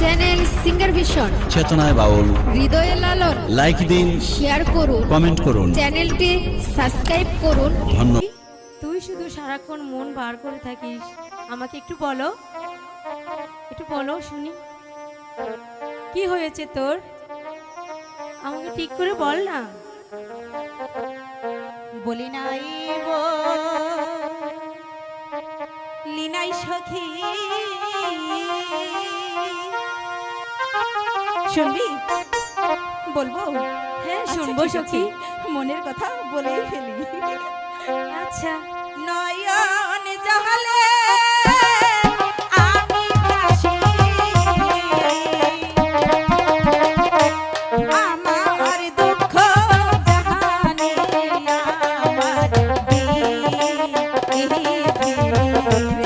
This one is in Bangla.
চ্যানেল সিঙ্গার ভিশন চেতনায় বাউল হৃদয়ে লালন লাইক দিন শেয়ার করুন. কমেন্ট করুন. চ্যানেলটি সাবস্ক্রাইব করুন. ধন্যবাদ। তুই শুধু সারাক্ষণ মন বার করে থাকিস। আমাকে একটু বলো। একটু বলো শুনি। কি হয়েছে তোর? আমাকে ঠিক করে বল না। বলি নাই লিনাই সখী। শুনবি? বলব? হ্যাঁ শুনব সখী। মনের কথা বলেই ফেলি। আচ্ছা। নয়ন জাহালে Thank you.